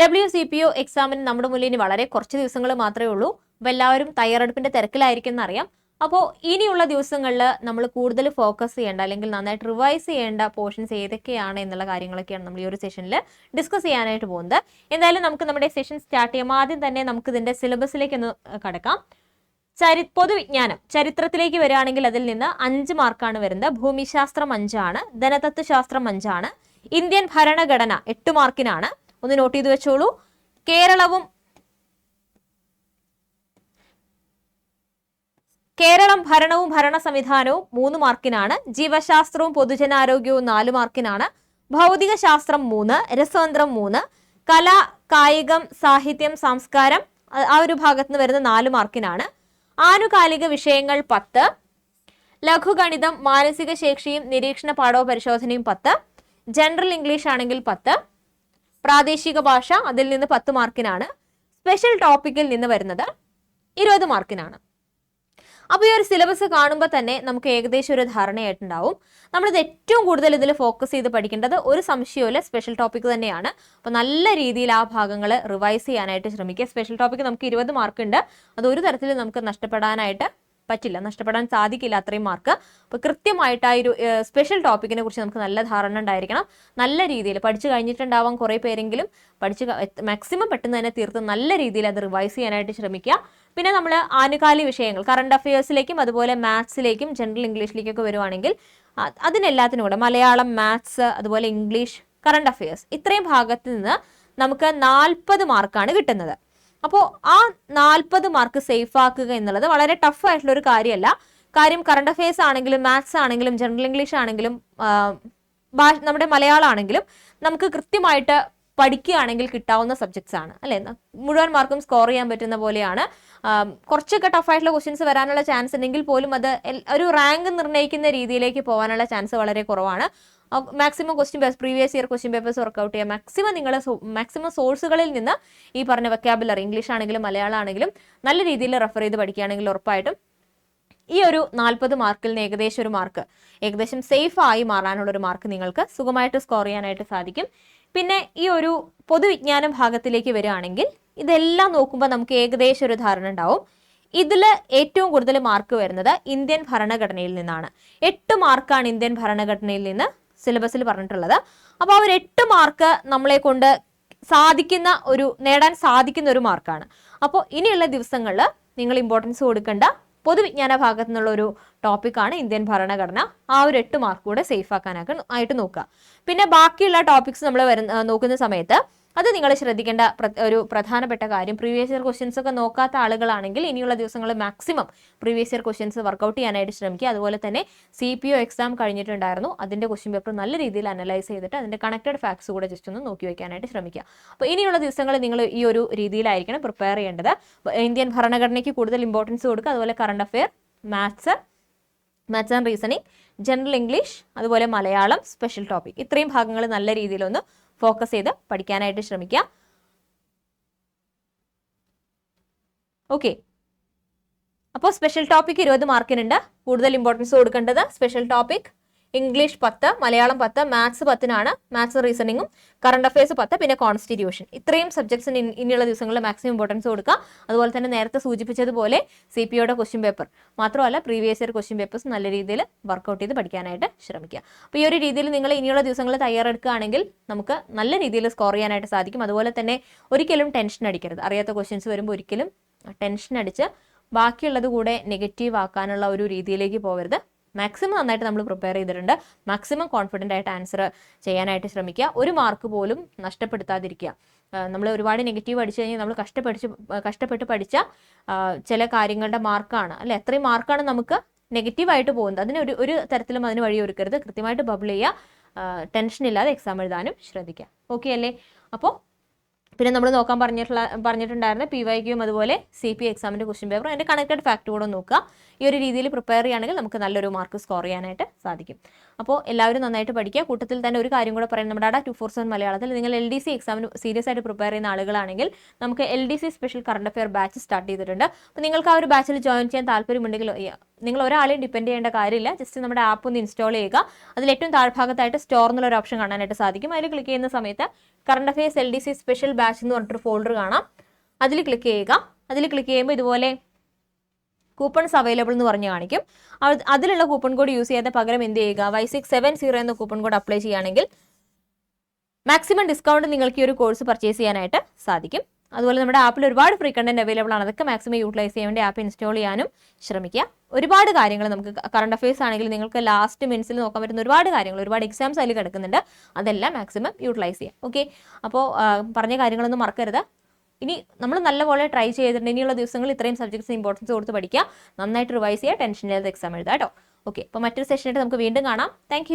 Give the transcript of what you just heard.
W C P O എക്സാമിന് നമ്മുടെ മുന്നിൽ ഇനി വളരെ കുറച്ച് ദിവസങ്ങൾ മാത്രമേ ഉള്ളൂ. അപ്പോൾ എല്ലാവരും തയ്യാറെടുപ്പിന്റെ തിരക്കിലായിരിക്കും എന്നറിയാം അപ്പോൾ ഇനിയുള്ള ദിവസങ്ങളിൽ നമ്മൾ കൂടുതൽ ഫോക്കസ് ചെയ്യേണ്ട അല്ലെങ്കിൽ നന്നായിട്ട് റിവൈസ് ചെയ്യേണ്ട പോർഷൻസ് ഏതൊക്കെയാണ് എന്നുള്ള കാര്യങ്ങളൊക്കെയാണ് നമ്മൾ ഈ ഒരു സെഷനിൽ ഡിസ്കസ് ചെയ്യാനായിട്ട് പോകുന്നത്. എന്തായാലും നമുക്ക് നമ്മുടെ സെഷൻ സ്റ്റാർട്ട് ചെയ്യാം. ആദ്യം തന്നെ നമുക്ക് ഇതിന്റെ സിലബസിലേക്ക് ഒന്ന് കടക്കാം. ചരി പൊതുവിജ്ഞാനം. ചരിത്രത്തിലേക്ക് വരികയാണെങ്കിൽ അതിൽ നിന്ന് അഞ്ച് മാർക്കാണ് വരുന്നത്. ഭൂമിശാസ്ത്രം അഞ്ചാണ്. ധനതത്വശാസ്ത്രം അഞ്ചാണ്. ഇന്ത്യൻ ഭരണഘടന എട്ട് മാർക്കിനാണ്. ഒന്ന് നോട്ട് ചെയ്ത് വെച്ചോളൂ. കേരളവും കേരളം ഭരണവും ഭരണ സംവിധാനവും മൂന്ന് മാർക്കിനാണ്. ജീവശാസ്ത്രവും പൊതുജനാരോഗ്യവും നാല് മാർക്കിനാണ്. ഭൗതിക ശാസ്ത്രം മൂന്ന് രസതന്ത്രം മൂന്ന് കല കായികം സാഹിത്യം സംസ്കാരം ആ- ഒരു ഭാഗത്ത് നിന്ന് വരുന്ന നാല് മാർക്കിനാണ്. ആനുകാലിക വിഷയങ്ങൾ പത്ത് ലഘുഗണിതം മാനസിക ശേഷിയും നിരീക്ഷണ പാഠോ പരിശോധനയും പത്ത് ജനറൽ ഇംഗ്ലീഷ് ആണെങ്കിൽ പത്ത് പ്രാദേശിക ഭാഷ അതിൽ നിന്ന് പത്ത് മാർക്കിനാണ്. സ്പെഷ്യൽ ടോപ്പിക്കിൽ നിന്ന് വരുന്നത് ഇരുപത് മാർക്കിനാണ്. അപ്പോൾ ഈ ഒരു സിലബസ് കാണുമ്പോൾ തന്നെ നമുക്ക് ഏകദേശം ഒരു ധാരണയായിട്ടുണ്ടാവും. നമ്മളിത് ഏറ്റവും കൂടുതൽ ഇതിൽ ഫോക്കസ് ചെയ്ത് പഠിക്കേണ്ടത് ഒരു സംശയമില്ല സ്പെഷ്യൽ ടോപ്പിക് തന്നെയാണ്. അപ്പോൾ നല്ല രീതിയിൽ ആ ഭാഗങ്ങൾ റിവൈസ് ചെയ്യാനായിട്ട് ശ്രമിക്കുക. സ്പെഷ്യൽ ടോപ്പിക് നമുക്ക് ഇരുപത് മാർക്ക് ഉണ്ട് അത് ഒരു തരത്തിൽ നമുക്ക് നഷ്ടപ്പെടാനായിട്ട് പറ്റില്ല നഷ്ടപ്പെടാൻ സാധിക്കില്ല അത്രയും മാർക്ക് അപ്പോൾ കൃത്യമായിട്ട് ആ ഒരു സ്പെഷ്യൽ ടോപ്പിക്കിനെ കുറിച്ച് നമുക്ക് നല്ല ധാരണ ഉണ്ടായിരിക്കണം. നല്ല രീതിയിൽ പഠിച്ചു കഴിഞ്ഞിട്ടുണ്ടാവാം കുറേ പേരെങ്കിലും. പഠിച്ച് മാക്സിമം പെട്ടെന്ന് തന്നെ തീർത്ത് നല്ല രീതിയിൽ അത് റിവൈസ് ചെയ്യാനായിട്ട് ശ്രമിക്കുക. പിന്നെ നമ്മൾ ആനുകാലിക വിഷയങ്ങൾ കറണ്ട് അഫയേഴ്സിലേക്കും അതുപോലെ മാത്സിലേക്കും ജനറൽ ഇംഗ്ലീഷിലേക്കൊക്കെ വരുവാണെങ്കിൽ അതിനെല്ലാത്തിനും കൂടെ മലയാളം മാത്സ് അതുപോലെ ഇംഗ്ലീഷ് കറണ്ട് അഫയേഴ്സ് ഇത്രയും ഭാഗത്ത് നിന്ന് നമുക്ക് നാൽപ്പത് മാർക്കാണ് കിട്ടുന്നത്. അപ്പോൾ ആ നാൽപ്പത് മാർക്ക് സേഫ് ആക്കുക എന്നുള്ളത് വളരെ ടഫ് ആയിട്ടുള്ള ഒരു കാര്യമല്ല. കാര്യം കറണ്ട് അഫയേഴ്സ് ആണെങ്കിലും മാത്സ് ആണെങ്കിലും ജനറൽ ഇംഗ്ലീഷ് ആണെങ്കിലും ഭാഷ നമ്മുടെ മലയാളം ആണെങ്കിലും നമുക്ക് കൃത്യമായിട്ട് പഠിക്കുകയാണെങ്കിൽ കിട്ടാവുന്ന സബ്ജക്ട്സ് ആണ്. അല്ലേ? മുഴുവൻ മാർക്കും സ്കോർ ചെയ്യാൻ പറ്റുന്ന പോലെയാണ്. കുറച്ചൊക്കെ ടഫായിട്ടുള്ള ക്വസ്റ്റ്യൻസ് വരാനുള്ള ചാൻസ് ഉണ്ടെങ്കിൽ പോലും അത് ഒരു റാങ്ക് നിർണയിക്കുന്ന രീതിയിലേക്ക് പോകാനുള്ള ചാൻസ് വളരെ കുറവാണ്. Maximum question paper previous year question papers work out ചെയ്യുക മാക്സിമം നിങ്ങൾ മാക്സിമം സോഴ്സുകളിൽ നിന്ന് ഈ പറഞ്ഞ വെക്കാബുലറി ഇംഗ്ലീഷ് ആണെങ്കിലും മലയാളം ആണെങ്കിലും നല്ല രീതിയിൽ റെഫർ ചെയ്ത് പഠിക്കുകയാണെങ്കിൽ ഉറപ്പായിട്ടും ഈ ഒരു നാൽപ്പത് മാർക്കിൽ നിന്ന് ഏകദേശം ഒരു മാർക്ക് ഏകദേശം സേഫ് ആയി മാറാനുള്ള ഒരു മാർക്ക് നിങ്ങൾക്ക് സുഖമായിട്ട് സ്കോർ ചെയ്യാനായിട്ട് സാധിക്കും. പിന്നെ ഈ ഒരു പൊതുവിജ്ഞാനം ഭാഗത്തിലേക്ക് വരികയാണെങ്കിൽ ഇതെല്ലാം നോക്കുമ്പോൾ നമുക്ക് ഏകദേശം ഒരു ധാരണ ഉണ്ടാവും. ഇതിൽ ഏറ്റവും കൂടുതൽ മാർക്ക് വരുന്നത് ഇന്ത്യൻ ഭരണഘടനയിൽ നിന്നാണ്. എട്ട് മാർക്കാണ് ഇന്ത്യൻ ഭരണഘടനയിൽ നിന്ന് സിലബസിൽ പറഞ്ഞിട്ടുള്ളത്. അപ്പോൾ ആ ഒരു എട്ട് മാർക്ക് നമ്മളെ കൊണ്ട് സാധിക്കുന്ന ഒരു നേടാൻ സാധിക്കുന്ന ഒരു മാർക്കാണ് അപ്പോൾ ഇനിയുള്ള ദിവസങ്ങളിൽ നിങ്ങൾ ഇമ്പോർട്ടൻസ് കൊടുക്കേണ്ട പൊതുവിജ്ഞാന ഭാഗത്തു നിന്നുള്ള ഒരു ടോപ്പിക്കാണ് ഇന്ത്യൻ ഭരണഘടന. ആ ഒരു എട്ട് മാർക്ക് കൂടെ സേഫ് ആക്കാനൊക്കെ ആയിട്ട് നോക്കുക. പിന്നെ ബാക്കിയുള്ള ടോപ്പിക്സ് നമ്മൾ വരുന്ന നോക്കുന്ന സമയത്ത് അത് നിങ്ങൾ ശ്രദ്ധിക്കേണ്ട ഒരു പ്രധാനപ്പെട്ട കാര്യം. പ്രീവിയസ് ഇയർ ക്വസ്റ്റ്യൻസ് ഒക്കെ നോക്കാത്ത ആളുകളാണെങ്കിൽ ഇനിയുള്ള ദിവസങ്ങൾ maximum previous year questions work out ചെയ്യാനായിട്ട് ശ്രമിക്കുക. അതുപോലെ തന്നെ സി പി ഒ എക്സാം കഴിഞ്ഞിട്ടുണ്ടായിരുന്നു. അതിന്റെ ക്വസ്റ്റ്യൻ പേപ്പർ നല്ല രീതിയിൽ അനലൈസ് ചെയ്തിട്ട് അതിന്റെ കണക്റ്റഡ് ഫാക്ട്സ് കൂടെ ജസ്റ്റ് ഒന്ന് നോക്കി വയ്ക്കാനായിട്ട് ശ്രമിക്കുക. അപ്പോൾ ഇനിയുള്ള ദിവസങ്ങളിൽ നിങ്ങൾ ഈ ഒരു രീതിയിലായിരിക്കണം പ്രിപ്പയർ ചെയ്യേണ്ടത്. ഇന്ത്യൻ ഭരണഘടനയ്ക്ക് കൂടുതൽ ഇമ്പോർട്ടൻസ് കൊടുക്കുക. അതുപോലെ current affair maths maths and reasoning general English അതുപോലെ മലയാളം സ്പെഷ്യൽ ടോപ്പിക് ഇത്രയും ഭാഗങ്ങൾ നല്ല രീതിയിലൊന്ന് ഫോക്കസ് ചെയ്ത് പഠിക്കാനായിട്ട് ശ്രമിക്കുക ഓക്കെ അപ്പോൾ സ്പെഷ്യൽ ടോപ്പിക് ഇരുപത് മാർക്കിനുണ്ട് കൂടുതൽ ഇമ്പോർട്ടൻസ് കൊടുക്കേണ്ടത് സ്പെഷ്യൽ ടോപ്പിക് ഇംഗ്ലീഷ് പത്ത് മലയാളം പത്ത് മാത്സ് പത്തിനാണ് മാത്സ് റീസണിങ്ങും കറണ്ട് അഫയേഴ്സ് പത്ത് പിന്നെ കോൺസ്റ്റിറ്റ്യൂഷൻ ഇത്രയും സബ്ജക്ട്സിന് ഇനിയുള്ള ദിവസങ്ങളിൽ മാക്സിമം ഇമ്പോർട്ടൻസ് കൊടുക്കുക. അതുപോലെ തന്നെ നേരത്തെ സൂചിപ്പിച്ചതുപോലെ സി പി ഒയുടെ ക്വസ്റ്റ്യൻ പേപ്പർ മാത്രമല്ല പ്രീവിയസ് ഇയർ ക്വസ്റ്റ്യൻ പേപ്പേഴ്സ് നല്ല രീതിയിൽ വർക്കൗട്ട് ചെയ്ത് പഠിക്കാനായിട്ട് ശ്രമിക്കുക. അപ്പോൾ ഈ ഒരു രീതിയിൽ നിങ്ങൾ ഇനിയുള്ള ദിവസങ്ങളിൽ തയ്യാറെടുക്കുകയാണെങ്കിൽ നമുക്ക് നല്ല രീതിയിൽ സ്കോർ ചെയ്യാനായിട്ട് സാധിക്കും. അതുപോലെ തന്നെ ഒരിക്കലും ടെൻഷൻ അടിക്കരുത്. അറിയാത്ത ക്വസ്റ്റ്യൻസ് വരുമ്പോൾ ഒരിക്കലും ടെൻഷൻ അടിച്ച് ബാക്കിയുള്ളത് കൂടെ നെഗറ്റീവ് ആക്കാനുള്ള ഒരു രീതിയിലേക്ക് പോകരുത്. മാക്സിമം നന്നായിട്ട് നമ്മൾ പ്രിപ്പയർ ചെയ്തിട്ടുണ്ട്. മാക്സിമം കോൺഫിഡന്റ് ആയിട്ട് ആൻസർ ചെയ്യാനായിട്ട് ശ്രമിക്കുക. ഒരു മാർക്ക് പോലും നഷ്ടപ്പെടുത്താതിരിക്കുക. നമ്മൾ ഒരുപാട് നെഗറ്റീവ് അടിച്ചു കഴിഞ്ഞാൽ നമ്മൾ കഷ്ടപ്പെടിച്ച് കഷ്ടപ്പെട്ട് പഠിച്ച ചില കാര്യങ്ങളുടെ മാർക്കാണ് അല്ലെ? എത്രയും മാർക്കാണ് നമുക്ക് നെഗറ്റീവ് ആയിട്ട് പോകുന്നത്. അതിന് ഒരു ഒരു തരത്തിലും അതിന് വഴിയൊരുക്കരുത് കൃത്യമായിട്ട് ബബിൾ ചെയ്യുക. ടെൻഷൻ ഇല്ലാതെ എക്സാം എഴുതാനും ശ്രദ്ധിക്കുക. ഓക്കെ അല്ലേ? അപ്പോൾ പിന്നെ നമ്മൾ നോക്കാൻ പറഞ്ഞിട്ടുള്ള പറഞ്ഞിട്ടുണ്ടായിരുന്ന പി വൈ ക്യൂം അതുപോലെ സി പി എക്സാമിന്റെ ക്വസ്റ്റ്യൻ പേപ്പറും അതിന്റെ കണക്റ്റഡ് ഫാക്ട് കൂടെ നോക്കുക. ഈ ഒരു രീതിയിൽ പ്രിപ്പയർ ചെയ്യുകയാണെങ്കിൽ നമുക്ക് നല്ലൊരു മാർക്ക് സ്കോർ ചെയ്യാനായിട്ട് സാധിക്കും. അപ്പോൾ എല്ലാവരും നന്നായിട്ട് പഠിക്കുക. കൂട്ടത്തിൽ തന്നെ ഒരു കാര്യം കൂടെ പറയാം നമ്മുടെ ടു ഫോർ സെവൻ മലയാളത്തിൽ നിങ്ങൾ എൽ ഡി സി എക്സാമിന് സീരിയസ് ആയിട്ട് പ്രിപ്പയർ ചെയ്യുന്ന ആളുകളാണെങ്കിൽ നമുക്ക് L D C special current affair batch start ചെയ്തിട്ടുണ്ട്. അപ്പോൾ നിങ്ങൾക്ക് ആ ഒരു ബാച്ചിൽ ജോയിൻ ചെയ്യാൻ താല്പര്യമുണ്ടെങ്കിൽ നിങ്ങൾ ഒരാളെയും ഡിപ്പെൻഡ് ചെയ്യേണ്ട കാര്യമില്ല. ജസ്റ്റ് നമ്മുടെ ആപ്പ് ഒന്ന് ഇൻസ്റ്റാൾ ചെയ്യുക. അതിൽ ഏറ്റവും താഴ്ഭാഗത്തായിട്ട് സ്റ്റോർ എന്നുള്ള ഒരു ഓപ്ഷൻ കാണാനായിട്ട് സാധിക്കും. അതിൽ ക്ലിക്ക് ചെയ്യുന്ന സമയത്ത് current affairs L D C special batch എന്ന് പറഞ്ഞിട്ടൊരു ഫോൾഡർ കാണാം. അതിൽ ക്ലിക്ക് ചെയ്യുക. അതിൽ ക്ലിക്ക് ചെയ്യുമ്പോൾ ഇതുപോലെ കൂപ്പൺസ് അവൈലബിൾ എന്ന് പറഞ്ഞ് കാണിക്കും. അതിലുള്ള കൂപ്പൺ കോഡ് യൂസ് ചെയ്യാതെ പകരം എന്ത് ചെയ്യുക? വൈ സിക്സ് സെവൻ സീറോ എന്ന കൂപ്പൺ കോഡ് അപ്ലൈ ചെയ്യുകയാണെങ്കിൽ മാക്സിമം ഡിസ്കൗണ്ട് നിങ്ങൾക്ക് ഈ ഒരു കോഴ്സ് പർച്ചേസ് ചെയ്യാനായിട്ട് സാധിക്കും. അതുപോലെ നമ്മുടെ ആപ്പിൽ ഒരുപാട് ഫ്രീ കണ്ടന്റ് അവൈലബിൾ ആണ്. അതൊക്കെ മാക്സിമം യൂട്ടിലൈസ് ചെയ്യാൻ വേണ്ടി ആപ്പ് ഇൻസ്റ്റാൾ ചെയ്യാനും ശ്രമിക്കുക. ഒരുപാട് കാര്യങ്ങൾ നമുക്ക് കറണ്ട് അഫയേഴ്സ് ആണെങ്കിൽ നിങ്ങൾക്ക് ലാസ്റ്റ് മിനിറ്റ്സിൽ നോക്കാൻ പറ്റുന്ന ഒരുപാട് കാര്യങ്ങൾ ഒരുപാട് എക്സാംസ് അതിൽ കിടക്കുന്നുണ്ട്. അതെല്ലാം മാക്സിമം യൂട്ടിലൈസ് ചെയ്യാം. ഓക്കെ അപ്പോൾ പറഞ്ഞ കാര്യങ്ങളൊന്നും മറക്കരുത്. ഇനി നമ്മൾ നല്ലപോലെ ട്രൈ ചെയ്തിട്ടുണ്ട്. ഇനിയുള്ള ദിവസങ്ങളിൽ ഇത്രയും സബ്ജക്ട്സ് ഇമ്പോർട്ടൻസ് കൊടുത്ത് പഠിക്കുക. നന്നായിട്ട് റിവൈസ് ചെയ്യുക ടെൻഷൻ ഇല്ലാതെ എക്സാം എഴുതാം കേട്ടോ. ഓക്കെ അപ്പോൾ മറ്റൊരു സെഷനായിട്ട് നമുക്ക് വീണ്ടും കാണാം. താങ്ക്